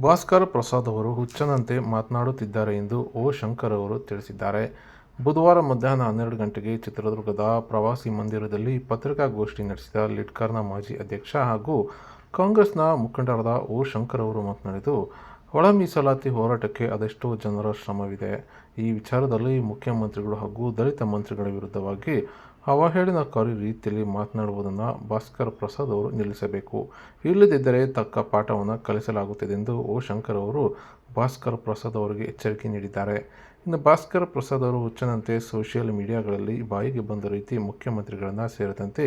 ಭಾಸ್ಕರ್ ಪ್ರಸಾದ್ ಅವರು ಹುಚ್ಚನಂತೆ ಮಾತನಾಡುತ್ತಿದ್ದಾರೆ ಎಂದು ಓ ಶಂಕರ್ ಅವರು ತಿಳಿಸಿದ್ದಾರೆ. ಬುಧವಾರ ಮಧ್ಯಾಹ್ನ ಹನ್ನೆರಡು ಗಂಟೆಗೆ ಚಿತ್ರದುರ್ಗದ ಪ್ರವಾಸಿ ಮಂದಿರದಲ್ಲಿ ಪತ್ರಿಕಾಗೋಷ್ಠಿ ನಡೆಸಿದ ಲಿಡ್ಕರ್ನ ಮಾಜಿ ಅಧ್ಯಕ್ಷ ಹಾಗೂ ಕಾಂಗ್ರೆಸ್ನ ಮುಖಂಡರಾದ ಓ ಶಂಕರ್ ಅವರು ಮಾತನಾಡಿದ್ದು ಒಳ ಮೀಸಲಾತಿ ಹೋರಾಟಕ್ಕೆ ಅದೆಷ್ಟೋ ಜನರ ಶ್ರಮವಿದೆ. ಈ ವಿಚಾರದಲ್ಲಿ ಮುಖ್ಯಮಂತ್ರಿಗಳು ಹಾಗೂ ದಲಿತ ಮಂತ್ರಿಗಳ ವಿರುದ್ಧವಾಗಿ ಅವಹೇಳನಕಾರಿ ರೀತಿಯಲ್ಲಿ ಮಾತನಾಡುವುದನ್ನು ಭಾಸ್ಕರ್ ಪ್ರಸಾದ್ ಅವರು ನಿಲ್ಲಿಸಬೇಕು. ಇಲ್ಲದಿದ್ದರೆ ತಕ್ಕ ಪಾಠವನ್ನು ಕಲಿಸಲಾಗುತ್ತದೆ ಎಂದು ಓ ಶಂಕರ್ ಅವರು ಭಾಸ್ಕರ್ ಪ್ರಸಾದ್ ಅವರಿಗೆ ಎಚ್ಚರಿಕೆ ನೀಡಿದ್ದಾರೆ. ಇನ್ನು ಭಾಸ್ಕರ್ ಪ್ರಸಾದ್ ಅವರು ಹುಚ್ಚನಂತೆ ಸೋಷಿಯಲ್ ಮೀಡಿಯಾಗಳಲ್ಲಿ ಬಾಯಿಗೆ ಬಂದ ರೀತಿ ಮುಖ್ಯಮಂತ್ರಿಗಳನ್ನು ಸೇರಿದಂತೆ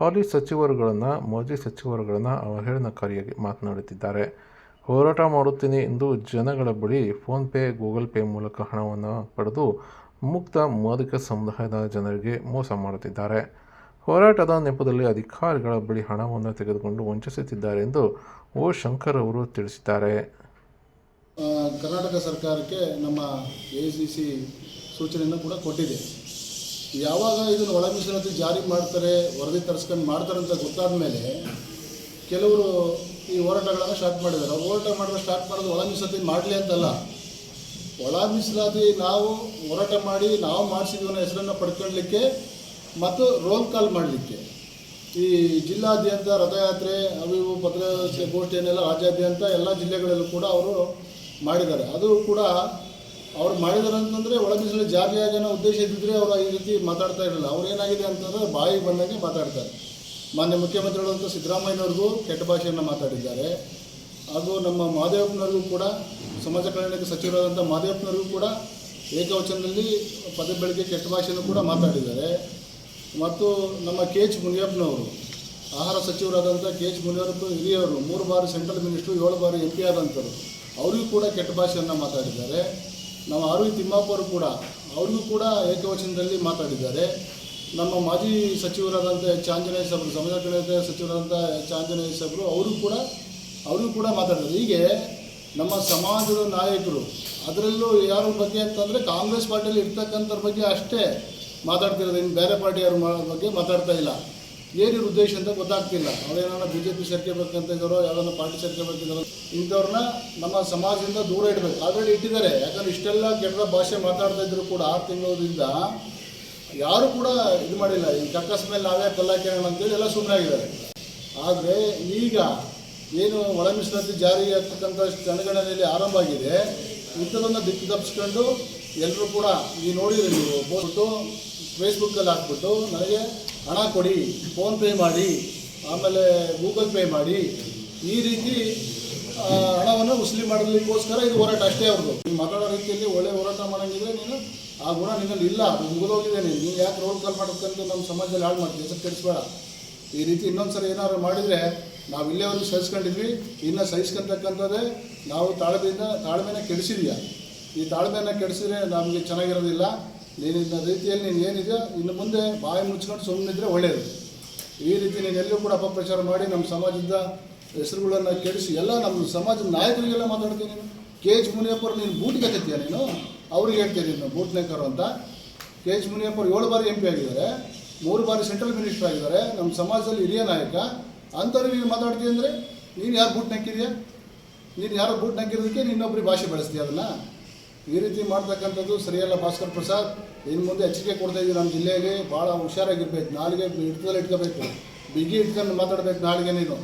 ಹಾಲಿ ಸಚಿವರುಗಳನ್ನು, ಮಾಜಿ ಸಚಿವರುಗಳನ್ನು ಅವಹೇಳನಕಾರಿಯಾಗಿ ಮಾತನಾಡುತ್ತಿದ್ದಾರೆ. ಹೋರಾಟ ಮಾಡುತ್ತೇನೆ ಎಂದು ಜನಗಳ ಬಳಿ ಫೋನ್ಪೇ ಗೂಗಲ್ ಪೇ ಮೂಲಕ ಹಣವನ್ನು ಪಡೆದು ಮುಕ್ತ ಮಾದಕ ಸಮುದಾಯದ ಜನರಿಗೆ ಮೋಸ ಮಾಡುತ್ತಿದ್ದಾರೆ. ಹೋರಾಟದ ನೆಪದಲ್ಲಿ ಅಧಿಕಾರಿಗಳ ಬಳಿ ಹಣವನ್ನು ತೆಗೆದುಕೊಂಡು ವಂಚಿಸುತ್ತಿದ್ದಾರೆ ಎಂದು ಓ ಶಂಕರ್ ಅವರು ತಿಳಿಸಿದ್ದಾರೆ. ಕರ್ನಾಟಕ ಸರ್ಕಾರಕ್ಕೆ ನಮ್ಮ ಎ ಸಿ ಸಿ ಸೂಚನೆಯನ್ನು ಕೂಡ ಕೊಟ್ಟಿದೆ. ಯಾವಾಗ ಇದನ್ನು ಒಳ ಮೀಸಲಾತಿ ಜಾರಿ ಮಾಡ್ತಾರೆ, ವರದಿ ತರಿಸ್ಕೊಂಡು ಮಾಡ್ತಾರೆ ಅಂತ ಗೊತ್ತಾದ ಮೇಲೆ ಕೆಲವರು ಈ ಹೋರಾಟಗಳನ್ನು ಸ್ಟಾರ್ಟ್ ಮಾಡಿದ್ದಾರೆ. ಅವ್ರು ಹೋರಾಟ ಮಾಡೋದು ಸ್ಟಾರ್ಟ್ ಮಾಡೋದು ಒಳ ಮೀಸಲಾತಿ ಮಾಡಲಿ ಅಂತಲ್ಲ. ಒಳ ಮೀಸಲಾತಿ ನಾವು ಹೋರಾಟ ಮಾಡಿ ನಾವು ಮಾಡಿಸಿದವನ ಹೆಸರನ್ನು ಪಡ್ಕೊಳ್ಳಲಿಕ್ಕೆ ಮತ್ತು ರೋಲ್ ಕಾಲ್ ಮಾಡಲಿಕ್ಕೆ. ಈ ಜಿಲ್ಲಾದ್ಯಂತ ರಥಯಾತ್ರೆ, ಅವು ಇವು ಪತ್ರಿಕಾಗೋಷ್ಠಿಯನ್ನೆಲ್ಲ ರಾಜ್ಯಾದ್ಯಂತ ಎಲ್ಲ ಜಿಲ್ಲೆಗಳಲ್ಲೂ ಕೂಡ ಅವರು ಮಾಡಿದ್ದಾರೆ. ಅದು ಕೂಡ ಅವ್ರು ಮಾಡಿದ್ದಾರೆ ಅಂತಂದರೆ ಒಳ ಮೀಸಲು ಜಾರಿಯಾಗಿ ಅನ್ನೋ ಉದ್ದೇಶ ಇದ್ದಿದ್ರೆ ಅವರು ಈ ರೀತಿ ಮಾತಾಡ್ತಾ ಇರಲಿಲ್ಲ. ಅವ್ರು ಏನಾಗಿದೆ ಅಂತಂದರೆ ಬಾಯಿ ಬಂದಂಗೆ ಮಾತಾಡ್ತಾರೆ. ಮಾನ್ಯ ಮುಖ್ಯಮಂತ್ರಿಗಳಂತ ಸಿದ್ದರಾಮಯ್ಯನವ್ರಿಗೂ ಕೆಟ್ಟ ಭಾಷೆಯನ್ನು ಮಾತಾಡಿದ್ದಾರೆ. ಹಾಗೂ ನಮ್ಮ ಮಾದೇವಪ್ಪನವ್ರಿಗೂ ಕೂಡ ಸಮಾಜ ಕಲ್ಯಾಣಕ್ಕೆ ಸಚಿವರಾದಂಥ ಮಾದೇವಪ್ಪನವ್ರಿಗೂ ಕೂಡ ಏಕವಚನದಲ್ಲಿ ಪದ ಬೆಳಗ್ಗೆ ಕೆಟ್ಟ ಭಾಷೆಯನ್ನು ಕೂಡ ಮಾತಾಡಿದ್ದಾರೆ. ಮತ್ತು ನಮ್ಮ ಕೆ ಎಚ್ ಮುನಿಯಪ್ಪನವರು, ಆಹಾರ ಸಚಿವರಾದಂಥ ಕೆ ಎಚ್ ಮುನಿಯಪ್ಪ ಹಿರಿಯವರು, ಮೂರು ಬಾರಿ ಸೆಂಟ್ರಲ್ ಮಿನಿಸ್ಟ್ರು, ಏಳು ಬಾರಿ ಎಂ ಪಿ ಆದಂಥವ್ರು, ಅವರಿಗೂ ಕೂಡ ಕೆಟ್ಟ ಭಾಷೆಯನ್ನು ಮಾತಾಡಿದ್ದಾರೆ. ನಮ್ಮ ಆರು ಅವರು ಕೂಡ, ಅವರಿಗೂ ಕೂಡ ಏಕವಚನದಲ್ಲಿ ಮಾತಾಡಿದ್ದಾರೆ. ನಮ್ಮ ಮಾಜಿ ಸಚಿವರಾದಂಥ ಎಚ್ ಆಂಜನೇಯ ಸಾಬ್ರು ಸಮಾಜ ಕಲ್ಯಾಣ ಸಚಿವರಾದಂಥ ಎಚ್ ಆಂಜನೇಯ ಸಾಬ್ರು ಅವರು ಕೂಡ ಅವರು ಕೂಡ ಮಾತಾಡ್ತಾರೆ ಹೀಗೆ ನಮ್ಮ ಸಮಾಜದ ನಾಯಕರು, ಅದರಲ್ಲೂ ಯಾರ ಬಗ್ಗೆ ಅಂತಂದರೆ ಕಾಂಗ್ರೆಸ್ ಪಾರ್ಟಿಯಲ್ಲಿ ಇರ್ತಕ್ಕಂಥವ್ರ ಬಗ್ಗೆ ಅಷ್ಟೇ ಮಾತಾಡ್ತಿರೋದು. ಇನ್ನು ಬೇರೆ ಪಾರ್ಟಿಯವ್ರ ಬಗ್ಗೆ ಮಾತಾಡ್ತಾ ಇಲ್ಲ. ಏನಿರ ಉದ್ದೇಶ ಅಂತ ಗೊತ್ತಾಗ್ತಿಲ್ಲ. ಅವ್ರೇನಾರ ಬಿ ಜೆ ಪಿ ಸೇರ್ಕೋಬೇಕಂತ ಇದ್ದಾರೋ ಯಾವ್ದಾರ ಪಾರ್ಟಿ ಸೇರ್ಕೋಬೇಕಿದ್ದಾರೋ ಇಂಥವ್ರನ್ನ ನಮ್ಮ ಸಮಾಜದಿಂದ ದೂರ ಇಡಬೇಕು. ಆಲ್ರೆಡಿ ಇಟ್ಟಿದ್ದಾರೆ. ಯಾಕಂದ್ರೆ ಇಷ್ಟೆಲ್ಲ ಕೆಟ್ಟದ ಭಾಷೆ ಮಾತಾಡ್ತಾ ಇದ್ರು ಕೂಡ ಆರು ತಿಂಗಳಿಂದ ಯಾರು ಕೂಡ ಇದು ಮಾಡಿಲ್ಲ. ಈ ಕಕ್ಕಸ್ ಮೇಲೆ ನಾವೇ ಕಲ್ಲಾಕಿರೋಣ ಅಂತೇಳಿ ಎಲ್ಲ ಸುಮ್ಮನೆ ಆಗಿದ್ದಾರೆ. ಆದರೆ ಈಗ ಏನು ಒಳ ಮೀಸಲಾತಿ ಜಾರಿ ಆಗ್ತಕ್ಕಂಥ ಜನಗಣನೆಯಲ್ಲಿ ಆರಂಭ ಆಗಿದೆ. ಇಂಥದನ್ನು ದಿಕ್ಕು ತಪ್ಪಿಸ್ಕೊಂಡು ಎಲ್ಲರೂ ಕೂಡ ಈ ನೋಡಿದ್ರೆ ನೀವು ಬೋಟ್ಟು ಫೇಸ್ಬುಕ್ಕಲ್ಲಿ ಹಾಕ್ಬಿಟ್ಟು ನನಗೆ ಹಣ ಕೊಡಿ ಫೋನ್ಪೇ ಮಾಡಿ, ಆಮೇಲೆ ಗೂಗಲ್ ಪೇ ಮಾಡಿ, ಈ ರೀತಿ ಹಣವನ್ನು ಉಸ್ಲಿ ಮಾಡಲಿಕ್ಕೋಸ್ಕರ ಇದು ಹೋರಾಟ ಅಷ್ಟೇ ಅವ್ರದ್ದು. ಮಾತಾಡೋ ರೀತಿಯಲ್ಲಿ ಒಳ್ಳೆ ಹೋರಾಟ ಮಾಡೋಂಗಿದ್ರೆ ನೀನು ಆ ಗುಣ ನಿನ್ನಲ್ಲಿ ಇಲ್ಲ. ಅದು ಮುಗಿದೋಗಿದೆ ನೀನು ಯಾಕೆ ರೋಲ್ ಕಾಲ್ ಮಾಡ್ಬೇಕಂತ ನಮ್ಮ ಸಮಾಜದಲ್ಲಿ ಹಾಳು ಮಾಡ್ತೀವಿ ಹೆಸರು ಕೆಡಿಸ್ಬೇಡ. ಈ ರೀತಿ ಇನ್ನೊಂದ್ಸರಿ ಏನಾದರೂ ಮಾಡಿದರೆ ನಾವು ಇಲ್ಲೇವರೆಗೂ ಸಹಿಸ್ಕೊಂಡಿದ್ವಿ. ಇನ್ನು ಸಹಿಸ್ಕೊಂತಕ್ಕಂಥದ್ದೇ ನಾವು ತಾಳ್ಮೆಯಿಂದ, ತಾಳ್ಮೆನ ಕೆಡಿಸಿದ್ಯಾ. ಈ ತಾಳ್ಮೆಯನ್ನು ಕೆಡಿಸಿದ್ರೆ ನಮಗೆ ಚೆನ್ನಾಗಿರೋದಿಲ್ಲ. ನೀನು ರೀತಿಯಲ್ಲಿ ನೀನು ಏನಿದೆಯೋ ಇನ್ನು ಮುಂದೆ ಬಾಯಿ ಮುಚ್ಕೊಂಡು ಸುಮ್ಮನಿದ್ರೆ ಒಳ್ಳೆಯದು ಈ ರೀತಿ ನೀನು ಎಲ್ಲೂ ಕೂಡ ಅಪಪ್ರಚಾರ ಮಾಡಿ ನಮ್ಮ ಸಮಾಜದ ಹೆಸರುಗಳನ್ನು ಕೆಡಿಸಿ ಎಲ್ಲ ನಮ್ಮ ಸಮಾಜದ ನಾಯಕರಿಗೆಲ್ಲ ಮಾತಾಡ್ತೀನಿ ನೀನು? ಕೆ ಎಚ್ ಮುನಿಯಪ್ಪರು ನೀನು ಬೂಟಿಗೆ ನೀನು? ಅವ್ರಿಗೆ ಹೇಳ್ತೀನಿ ನೀನು ಬೂಟ್ನೇಕರು ಅಂತ. ಕೆ ಎಚ್ ಅವರು ಏಳು ಬಾರಿ ಎಂ ಪಿ ಆಗಿದ್ದಾರೆ, ಮೂರು ಬಾರಿ ಸೆಂಟ್ರಲ್ ಮಿನಿಸ್ಟರ್ ಆಗಿದ್ದಾರೆ. ನಮ್ಮ ಸಮಾಜದಲ್ಲಿ ಹಿರಿಯ ನಾಯಕ. ಅಂಥವ್ರಿಗೆ ನೀವು ಮಾತಾಡ್ತೀಯ ಅಂದರೆ, ನೀನು ಯಾರು ಬೂಟ್ ನಕ್ಕಿದೆಯಾ? ನೀನು ಯಾರು ಬೂಟ್ ನೀನೊಬ್ಬರಿಗೆ ಭಾಷೆ ಬೆಳೆಸ್ತೀಯ ಅದನ್ನು? ಈ ರೀತಿ ಮಾಡ್ತಕ್ಕಂಥದ್ದು ಸರಿಯಲ್ಲ ಭಾಸ್ಕರ್ ಪ್ರಸಾದ್. ಇನ್ನು ಮುಂದೆ ಎಚ್ಚರಿಕೆ ಕೊಡ್ತಾ ಇದ್ದೀವಿ ನಮ್ಮ ಜಿಲ್ಲೆಗೆ ಭಾಳ ಹುಷಾರಾಗಿರ್ಬೇಕು. ನಾಳೆಗೆ ಹಿಡ್ತದಲ್ಲಿ ಇಟ್ಕೋಬೇಕು. ಬಿಗಿ ಇಟ್ಕೊಂಡು ಮಾತಾಡ್ಬೇಕು ನಾಳೆಗೆ ನೀನು.